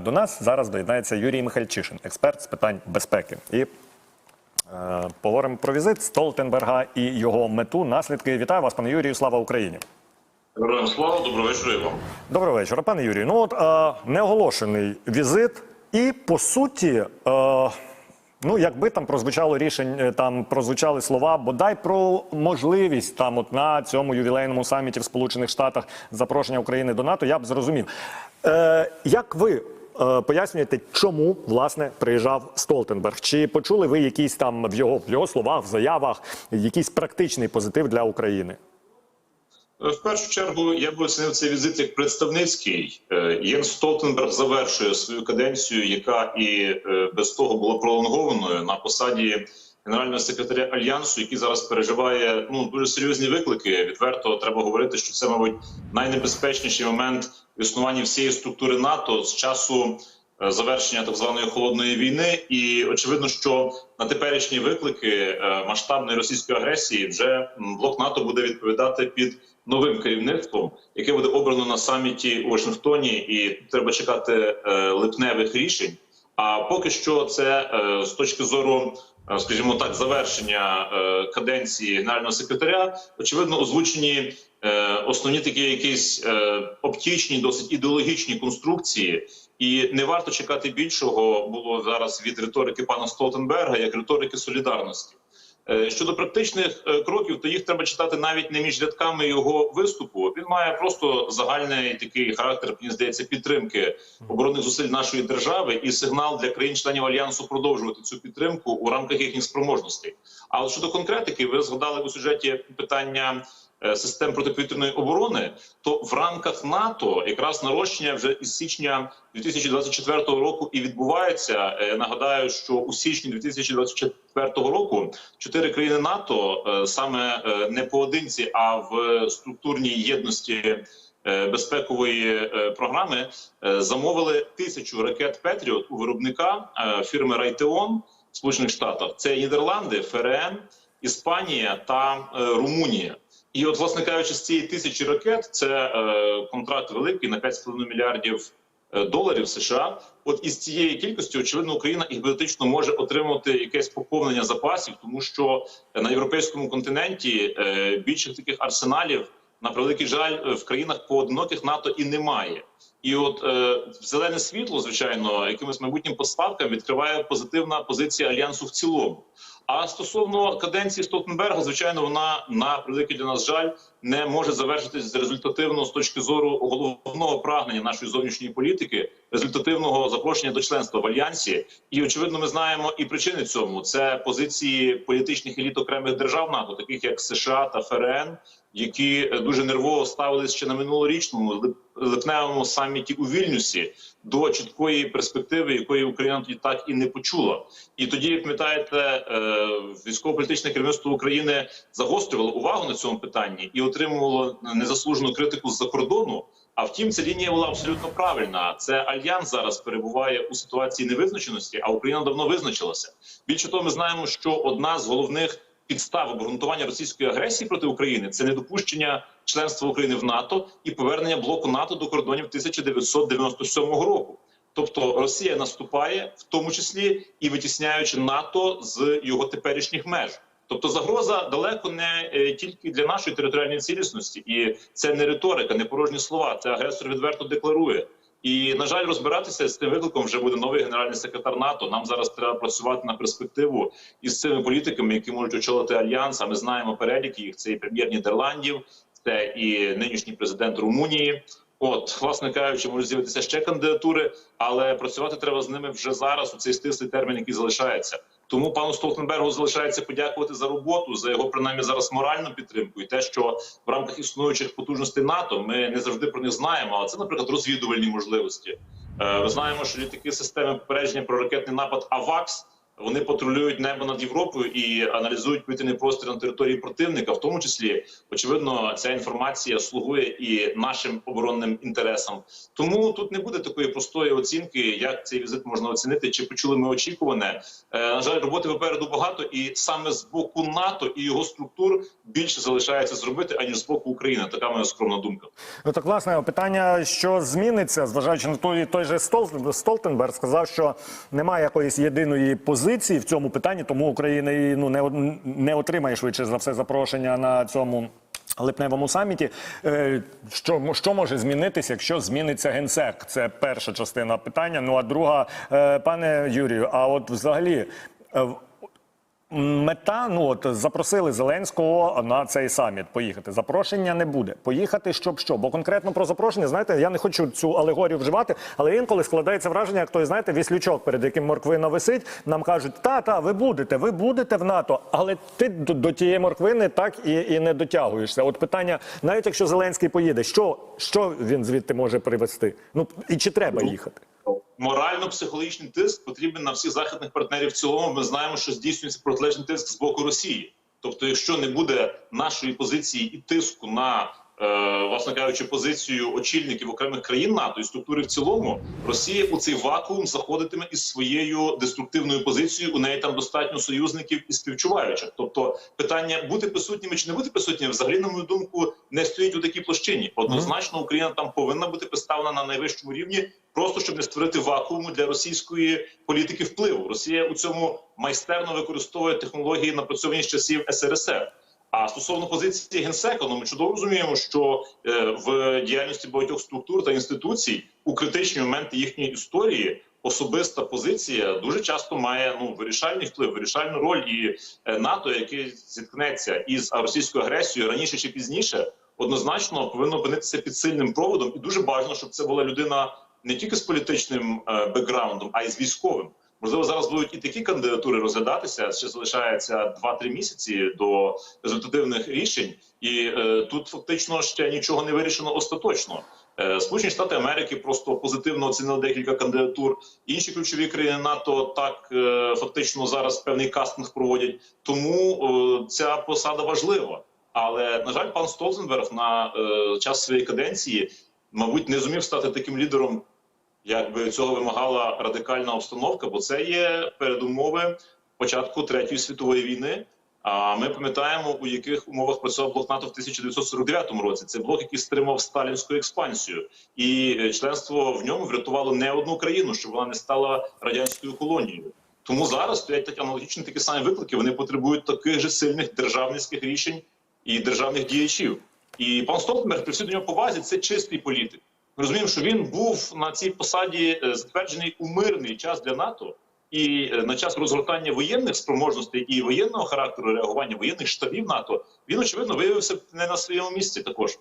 До нас зараз доєднається Юрій Михальчишин, експерт з питань безпеки. І е, поговоримо про візит Столтенберга і його мету, наслідки. Вітаю вас, пане Юрію. Слава Україні. Героям слава, доброго вечора і вам. Доброго вечора, пане Юрію. Ну от е, неоголошений візит, і по суті, е, ну якби там прозвучало рішення, там прозвучали слова, бодай про можливість там, от на цьому ювілейному саміті в Сполучених Штатах запрошення України до НАТО, я б зрозумів. Е, як ви е, пояснюєте, чому власне приїжджав Столтенберг? Чи почули ви якісь там в його в його словах, в заявах, якийсь практичний позитив для України? В першу чергу я б оцінив цей візит як представницький. Е, Єнс Столтенберг завершує свою каденцію, яка і е, без того була пролонгованою на посаді генерального секретаря альянсу, який зараз переживає ну дуже серйозні виклики. Відверто треба говорити, що це, мабуть, найнебезпечніший момент в існуванні всієї структури НАТО з часу. е, Завершення так званої холодної війни, і очевидно, що на теперішні виклики е, масштабної російської агресії вже блок НАТО буде відповідати під новим керівництвом, яке буде обрано на саміті у Вашингтоні, і треба чекати е, липневих рішень. А поки що, це з точки зору, скажімо так, завершення е, каденції генерального секретаря, очевидно, озвучені е, основні такі якісь е, оптічні, досить ідеологічні конструкції. І не варто чекати більшого було зараз від риторики пана Столтенберга як риторики солідарності. Е, Щодо практичних е, кроків, то їх треба читати навіть не між рядками його виступу. Він має просто загальний такий характер, мені здається, підтримки оборонних зусиль нашої держави і сигнал для країн-членів альянсу продовжувати цю підтримку у рамках їхніх спроможностей. Але щодо конкретики, ви згадали у сюжеті питання систем протиповітряної оборони. То в рамках НАТО якраз нарощення вже із січня 2024 року і відбувається. Е, Нагадаю, що у січні 2024 року чотири країни НАТО е, саме е, не поодинці, а в структурній єдності е, безпекової е, програми е, замовили тисячу ракет Петріот у виробника е, фірми Райтеон Сполучених Штатах. Це Нідерланди, ФРН, Іспанія та е, Румунія. І, от, власне кажучи, з цієї тисячі ракет це е, контракт великий на 5,5 мільярдів е, доларів США. От із цієї кількості, очевидно, Україна гіпотетично може отримати якесь поповнення запасів, тому що на європейському континенті е, більших таких арсеналів на превеликий жаль в країнах поодиноких НАТО і немає. І от е, зелене світло, звичайно, якимось майбутнім поставкам відкриває позитивна позиція альянсу в цілому. А стосовно каденції Столтенберга, звичайно, вона на превеликий для нас жаль не може завершитись результативно з точки зору головного прагнення нашої зовнішньої політики, результативного запрошення до членства в альянсі. І очевидно, ми знаємо і причини цьому це позиції політичних еліт окремих держав НАТО, таких як США та ФРН, які е, дуже нервово ставились ще на минулорічному липневому саміті у Вільнюсі до чіткої перспективи, якої Україна тоді так і не почула. І тоді, як пам'ятаєте, е, військово-політичне керівництво України загострювало увагу на цьому питанні і отримувало незаслужену критику з-за кордону. А втім, ця лінія була абсолютно правильна. Це альянс зараз перебуває у ситуації невизначеності, а Україна давно визначилася. Більше того, ми знаємо, що одна з головних підстав обґрунтування російської агресії проти України це недопущення членства України в НАТО і повернення блоку НАТО до кордонів 1997 року. Тобто Росія наступає, в тому числі і витісняючи НАТО з його теперішніх меж. Тобто загроза далеко не е, тільки для нашої територіальної цілісності, і це не риторика, не порожні слова. Це агресор відверто декларує. І на жаль, розбиратися з цим викликом вже буде новий генеральний секретар НАТО. Нам зараз треба працювати на перспективу із цими політиками, які можуть очолити альянс. А ми знаємо перелік їх. Це і прем'єр Нідерландів, це і нинішній президент Румунії. От, власне кажучи, можуть з'явитися ще кандидатури, але працювати треба з ними вже зараз у цей стислий термін, який залишається. Тому пану Столтенбергу залишається подякувати за роботу, за його принаймні зараз моральну підтримку, і те, що в рамках існуючих потужностей НАТО ми не завжди про них знаємо. Але це, наприклад, розвідувальні можливості. Е, Ми знаємо, що літаки системи попередження про ракетний напад АВАКС Вони патрулюють небо над Європою і аналізують повітряний простір на території противника. В тому числі, очевидно, ця інформація слугує і нашим оборонним інтересам. Тому тут не буде такої простої оцінки, як цей візит можна оцінити, чи почули ми очікуване. Е, на жаль, роботи попереду багато, і саме з боку НАТО і його структур більше залишається зробити аніж з боку України. Така моя скромна думка. Ну так власне питання, що зміниться, зважаючи на той, той же Стол- Столтенберг сказав, що немає якоїсь єдиної позиції в цьому питанні, тому Україна ну не не отримає швидше за все запрошення на цьому. Липневому саміті, Е, що, що може змінитися, якщо зміниться генсек? Це перша частина питання. Ну а друга, е, пане Юрію, а от взагалі е, Мета, ну от запросили Зеленського на цей саміт поїхати. Запрошення не буде. Поїхати, щоб що? Бо конкретно про запрошення, знаєте, я не хочу цю алегорію вживати, але інколи складається враження, як той, знаєте, віслючок, перед яким морквина висить. Нам кажуть, та, та, ви будете, ви будете в НАТО, але ти до, до тієї морквини так і, і не дотягуєшся. От питання, навіть якщо Зеленський поїде, що, що він звідти може привезти? Ну і чи треба їхати? Морально-психологічний тиск потрібен на всіх західних партнерів. В цілому ми знаємо, що здійснюється протилежний тиск з боку Росії. Тобто, якщо не буде нашої позиції і тиску на власне кажучи, позицію очільників окремих країн НАТО і структури в цілому, Росія у цей вакуум заходитиме із своєю деструктивною позицією. У неї там достатньо союзників і співчуваючих. Тобто, питання бути присутніми чи не бути присутніми, взагалі, на мою думку, не стоїть у такій площині. Однозначно, Україна там повинна бути представлена на найвищому рівні, просто щоб не створити вакууму для російської політики впливу. Росія у цьому майстерно використовує технології, напрацьовані з часів СРСР. А стосовно позиції генсека, ну ми чудово розуміємо, що е, в діяльності багатьох структур та інституцій у критичні моменти їхньої історії особиста позиція дуже часто має ну вирішальний вплив, вирішальну роль. І е, НАТО, яке зіткнеться із російською агресією раніше чи пізніше, однозначно повинно опинитися під сильним проводом, і дуже бажано, щоб це була людина не тільки з політичним е, бекграундом, а й з військовим. Можливо, зараз будуть і такі кандидатури розглядатися. Ще залишається 2-3 місяці до результативних рішень, і е, тут фактично ще нічого не вирішено остаточно. Е, Сполучені Штати Америки просто позитивно оцінили декілька кандидатур. Інші ключові країни НАТО так е, фактично зараз певний кастинг проводять. Тому е, ця посада важлива. Але на жаль, пан Столтенберг на е, час своєї каденції, мабуть, не зумів стати таким лідером якби цього вимагала радикальна обстановка, бо це є передумови початку третьої світової війни. А ми пам'ятаємо, у яких умовах працював блок НАТО в 1949 році. Це блок, який стримав сталінську експансію, і е, членство в ньому врятувало не одну країну, щоб вона не стала радянською колонією. Тому зараз стоять такі аналогічні такі самі виклики. Вони потребують таких же сильних державницьких рішень і державних діячів. І пан Столтенберг, при всій до нього повазі, це чистий політик. Розуміємо, що він був на цій посаді е, затверджений у мирний час для НАТО, і е, на час розгортання воєнних спроможностей і воєнного характеру реагування воєнних штабів НАТО він очевидно виявився не на своєму місці також.